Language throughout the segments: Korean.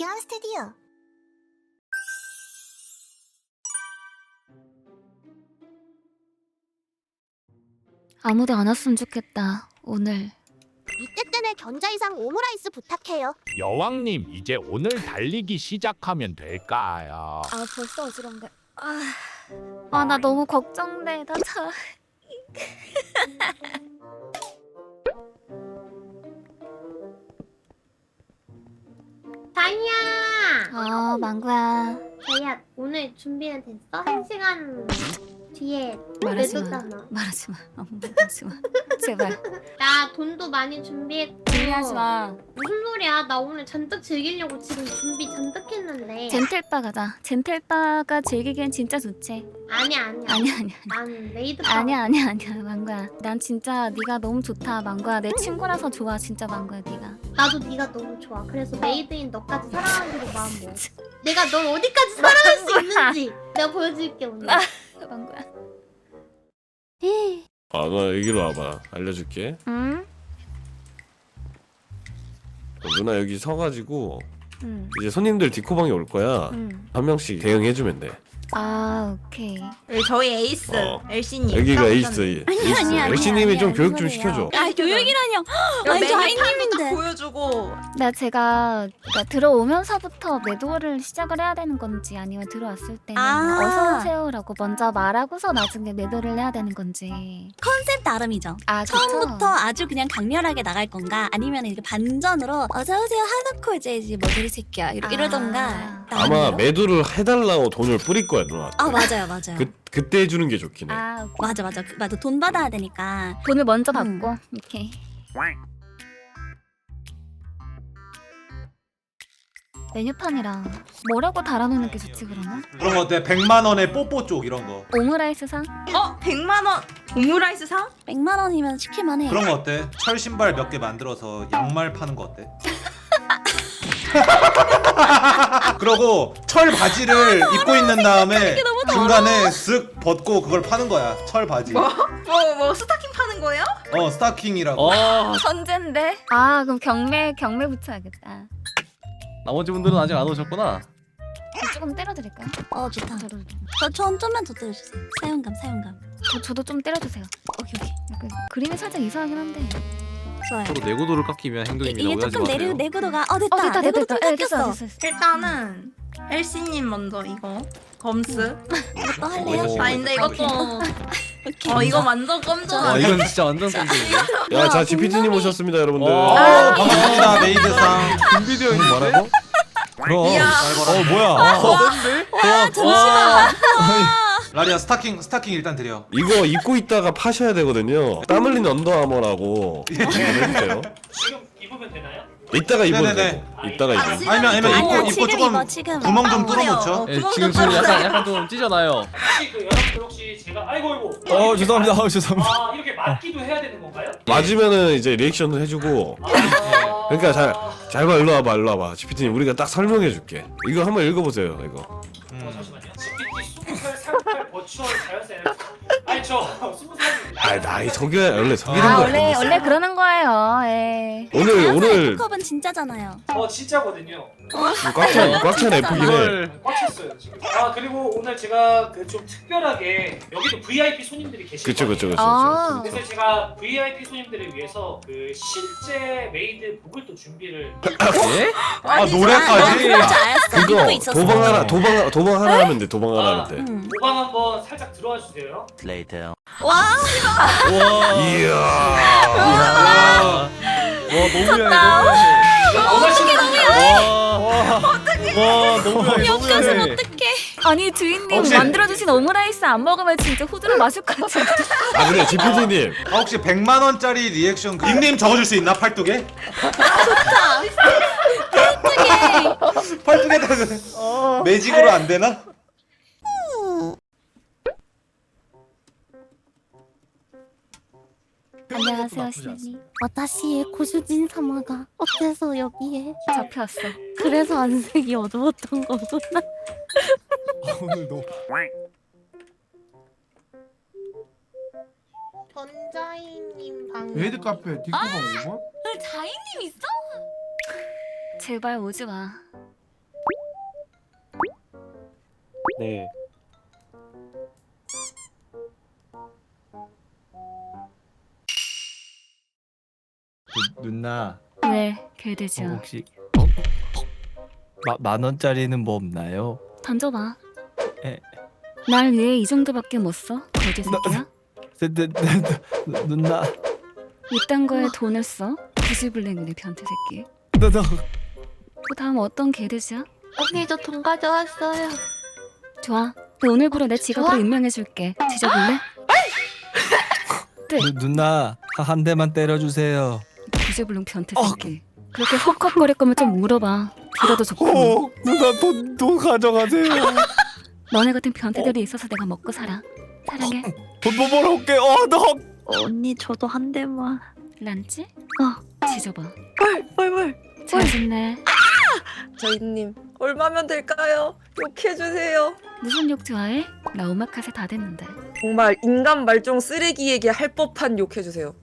박현 스튜디오 아무도 안 왔으면 좋겠다. 오늘. 이때 때는 견자 이상 오므라이스 부탁해요 여왕님 이제 오늘 달리기 시작하면 될까요? 아 벌써 어지럽네. 아, 아 나 너무 걱정돼. 나 자. 다이야! 아 망구야. 다이야, 오늘 준비는 됐어? 한 시간 뒤에 말하지 마. 내도잖아. 말하지 마. 아무 말 하지 마. 제발. 나 돈도 많이 준비했고. 준비하지 마. 무슨 소리야? 나 오늘 잔뜩 즐기려고 지금 준비 잔뜩 했는데. 젠틀바 가자. 젠틀바가 즐기기엔 진짜 좋지. 아니야, 아니야. 아니야 아니야. 난 메이드 아니야 아니야 아니야 망구야. 난 진짜 네가 너무 좋다 망구야. 내 친구라서 좋아 진짜 망구야 네가. 나도 네가 너무 좋아. 그래서 메이드인 너까지 사랑하기로 마음 먹었어. 내가 널 어디까지 사랑할 수 있는지 내가 보여줄게 오늘. 나- 망구야. 아, 너 여기로 와봐. 알려줄게. 응? 어, 누나 여기 서가지고 응. 이제 손님들 디코방에 올 거야. 응. 한 명씩 대응해주면 돼. 아 오케이. 여기 저희 에이스 어. 엘씨님 여기가 딱 에이스. 에이스. 아니야, 아니야, 엘씨님이 좀 아니야, 교육 좀 시켜줘. 아 교육이라뇨. 아니, 저 아이님인데. 나 제가 그러니까 들어오면서부터 매도를 시작을 해야 되는 건지 아니면 들어왔을 때는 아. 어서 오세요라고 먼저 말하고서 나중에 매도를 해야 되는 건지. 컨셉 나름이죠. 아 그쵸? 처음부터 아주 그냥 강렬하게 나갈 건가 아니면 이렇게 반전으로 어서 오세요 하놓고 이제 이제 뭐 드리 새끼야 이러, 아. 이러던가 아마 나름대로? 매도를 해달라고 돈을 뿌릴 거야 누나. 아 맞아요 맞아요 그 그때 해주는 게 좋긴 해. 아 오케이. 맞아 맞아 그, 맞아 돈 받아야 되니까 돈을 먼저 음. 받고 이렇게. 메뉴판이랑 뭐라고 달아놓는 게 좋지 그러면? 그런 거 어때? 100만 원에 뽀뽀 쪽 이런 거. 오므라이스 상? 어? 100만원 오므라이스 사? 100만 원이면 시킬만 해 그런 거 어때? 철 신발 몇 개 만들어서 양말 파는 거 어때? 그러고 철 바지를 입고 있는 다음에 중간에 쓱 벗고 그걸 파는 거야. 철 바지. 뭐? 뭐, 뭐 스타킹 파는 거예요? 어 스타킹이라고. 어 천재인데? 아 그럼 경매 경매 붙여야겠다. 나머지 분들은 아직 안 오셨구나. 조금 때려드릴까요? 어 좋다 저전 좀만 더 때려주세요 사용감 사용감 저, 저도 좀 때려주세요. 오케이 오케이 약간 그림이 살짝 이상하긴 한데. 좋아요 서로 내구도를 깎기 위한 이, 행동입니다. 이게 오해하지 조금 내려, 마세요. 내구도가 어 됐다 어 됐다 됐다 내구도 됐다. 좀 예, 됐어 깎였어 됐어. 됐어. 일단은 엘씨님 먼저 이거 검스 이것도 할래요? 오. 아닌데 이것도 오케이 어 이거 완전 껌잖아 아 이건 진짜 완전 깜짝이야. 야, 자 GPT님 오셨습니다, 여러분들. 어, 아. 반갑습니다 메이드상. 김비디오 형 뭐라고? 그럼. 어 뭐야? 와 잠시만 라리아 스타킹 스타킹 일단 드려. 이거 입고 있다가 파셔야 되거든요. 땀 흘린 언더아머라고 해주세요. 지금 입으면 되나요? 이따가 입어도 네네네. 되고. 이따가 입어. 아니면 아니면 아니야, 입고 입고 지금 조금 입어, 지금. 구멍 좀땀 흘려. 뚫어놓죠. 어, 예, 구멍 지금 좀좀 약간. 약간 좀 찢어나요. 혹시 그 여러분들 혹시 제가 아이고 아이고 어 죄송합니다. 어, 죄송합니다. 아 이렇게 맞기도 해야 되는 건가요? 맞으면은 이제 리액션을 해주고. 아, 그러니까 잘잘 봐, 일로 와봐, 일로 와봐. GPT님 우리가 딱 설명해줄게. 이거 한번 읽어보세요, 이거. 어, 음. 잠시만요. 추얼 자연사 에너지. 아니 저 20살입니다. 아, 나이 저게 원래 된 아. 원래 원래 그러는 거예요. 예. 오늘 오늘 컵은 진짜잖아요 어 진짜거든요. 꽉찬 꽉찬 F긴 해. 이걸 꽉 찼어요 지금. 아 그리고 오늘 제가 그 좀 특별하게 여기도 VIP 손님들이 계시고 그쵸, 그쵸, 그쵸. 아. 그래서 제가 VIP 손님들을 위해서 그 실제 메이드 복을 또 준비를 예? 아 노래까지. 그럴 줄 믿고 그거 있었어 도방 하나, 도방 도방 하나 하면 돼, 도방 하나 하면 돼. 음. 모방 한번 살짝 들어와 주세요. 와 와. 이야. 와 너무해. 원하시는 와. 와 너무해. 엮여서 너무해. 어떡해 아니 주인님 혹시- 만들어주신 오므라이스 안 먹으면 진짜 호두로 마실 것 같은데. 아 그래, GPT님. 아, 혹시 100만 원짜리 리액션 그 닉네임 적어줄 수 있나 팔뚝에? 팔뚝에다가 매직으로 안 되나? 안녕하세요 신님. 와타시의 고수진 사마가 어때서 여기에 잡혀왔어. 그래서 안색이 어두웠던 거구나 오늘 너무. 견자이님 방. 메이드 카페 디코방 5번? 자이님 있어? 제발 오지 마. 네. 누, 누나 왜 어, 개돼지야? 혹시 어? 마, 만 원짜리는 뭐 없나요? 던져봐. 에. 날 위해 이 정도밖에 못 써? 거지 새끼야? 네, 네, 네, 누- 누나 이딴 거에 돈을 써? 구지불능이네 변태 새끼. 누나 그 다음 어떤 개돼지야? 언니 저 돈 가져왔어요. 좋아. 너 오늘부로 내 직업으로 좋아? 임명해줄게. 지져볼래? 누, 누나 한 대만 때려주세요. 구지불능 변태 새끼. 그렇게 헉헉거릴 거면 좀 물어봐. 들어도 좋고. 어, 누나 돈 돈 가져가세요. 너네 같은 변태들이 있어서 내가 먹고 살아. 사랑해. 돈뭐 벌어 올게. 어, 너. 언니 저도 한 대만. 란지? 어. 지져봐. 헐 헐 헐 잘 짓네. 저희님 얼마면 될까요? 욕해주세요 무슨 욕 좋아해? 나 오마카세 다 됐는데. 정말 인간 말종 쓰레기에게 할 법한 욕해주세요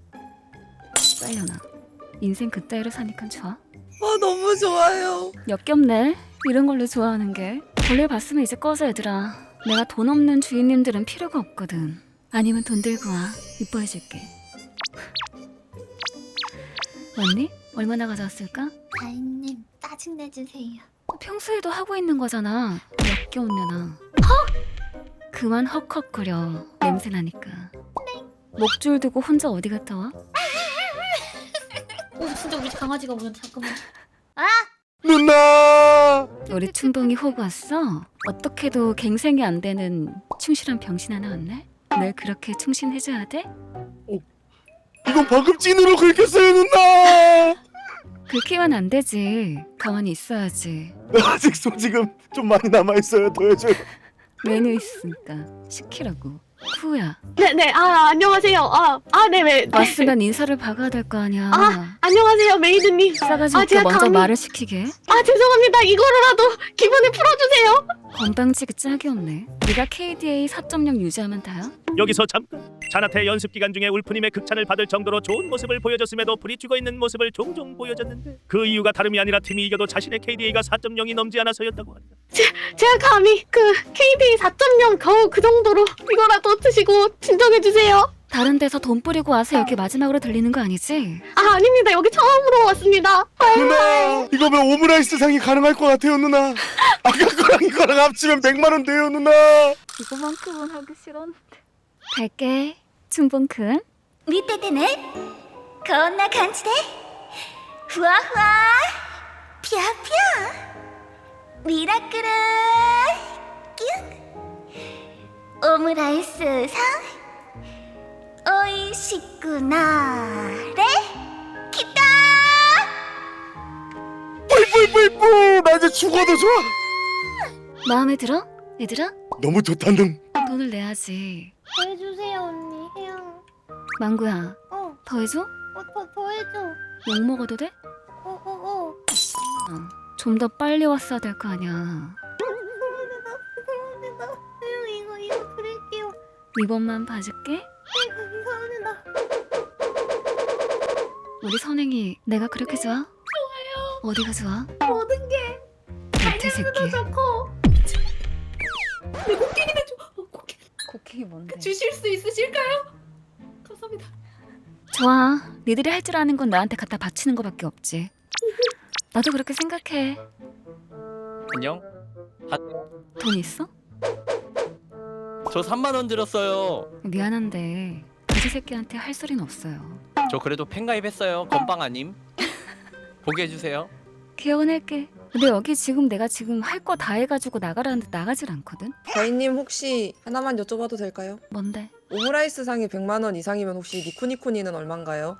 빨려나. 인생 그따위로 사니까 좋아? 아 너무 좋아요 역겹네. 이런 걸로 좋아하는 게. 볼일 봤으면 이제 꺼져 얘들아. 내가 돈 없는 주인님들은 필요가 없거든. 아니면 돈 들고 와. 이뻐해줄게. 왔니? 얼마나 가져왔을까? 다인님 짜증내주세요. 평소에도 하고 있는 거잖아. 역겨운 년아. 헉! 그만 헉헉거려. 냄새 나니까. 목줄 두고 혼자 어디 갔다 와? 오 진짜 우리 강아지가 오늘 잠깐만. 누나. 우리 춘봉이 호구 왔어? 어떻게도 갱생이 안 되는 충실한 병신 하나 왔네? 널 그렇게 충신해줘야 돼? 이거 방금 찐으로 긁혔어요 누나. 긁히면 안 되지. 가만히 있어야지. 아직 소지금 좀 많이 남아 있어요. 더 해줘요. 메뉴 있으니까 시키라고. 후야 네네 아 안녕하세요. 아아 네네. 왔으면 인사를 박아야 될 거 아니야. 아, 안녕하세요 메이드님. 싸가지 아, 없게 제가 먼저 감히- 말을 시키게. 아 죄송합니다. 이거로라도 기분을 풀어주세요. 건방지게 짝이 없네. 네가 KDA 4.0 유지하면 다야? 여기서 잠깐 자나테 연습 기간 중에 울프님의 극찬을 받을 정도로 좋은 모습을 보여줬음에도 불이 죽어 있는 모습을 종종 보여줬는데 그 이유가 다름이 아니라 팀이 이겨도 자신의 KDA가 4.0이 넘지 않아서였다고 한다. 제가 감히 그 KD 4.0 겨우 그 정도로 이거라도 드시고 진정해주세요. 다른 데서 돈 뿌리고 와서 여기 마지막으로 들리는 거 아니지? 아 아닙니다. 여기 처음으로 왔습니다. 누나 이거면 오므라이스 상이 가능할 것 같아요 누나. 아까 거랑 이거랑 합치면 100만 원 돼요 누나. 이거만큼은 하기 싫었는데. 갈게. 춘봉큰. 밑에테네 겁나 간지대 후아후아 퓨퓨 미라클은 뀨 오므라이스 상 오이시구나레 기타 뿔뿔뿔뿔 나 이제 죽어도 좋아. 마음에 들어? 얘들아? 너무 좋다는. 돈을 내야지. 더 해주세요 언니 해요. 망구야, 어, 더 해줘? 어, 더, 더 해줘. 욕 먹어도 돼? 어, 어, 어. 좀 더 빨리 왔어야 될 거 아니야. 죄송합니다. 죄송합니다. 아유, 이거, 이거 드릴게요. 이번만 봐줄게. 네, 감사합니다. 우리 선행이 내가 그렇게 좋아? 좋아요. 어디가 좋아? 모든 게 새끼. 좋고. 내 곡괭이나 줘. 어, 곡괭이 곡괭이 뭔데? 주실 수 있으실까요? 감사합니다. 좋아. 니들이 할 줄 아는 건 나한테 갖다 바치는 거밖에 없지. 나도 그렇게 생각해. 안녕. 돈 있어? 저 3만 원 들었어요. 미안한데 그지 새끼한테 할 소리는 없어요. 저 그래도 팬가입했어요. 건빵 아님. 보게 해주세요. 개원할게. 근데 여기 지금 내가 지금 할 거 다 해가지고 나가라는데 나가질 않거든? 저희님 혹시 하나만 여쭤봐도 될까요? 뭔데? 오므라이스 상이 100만 원 이상이면 혹시 니코니코니는 얼만가요?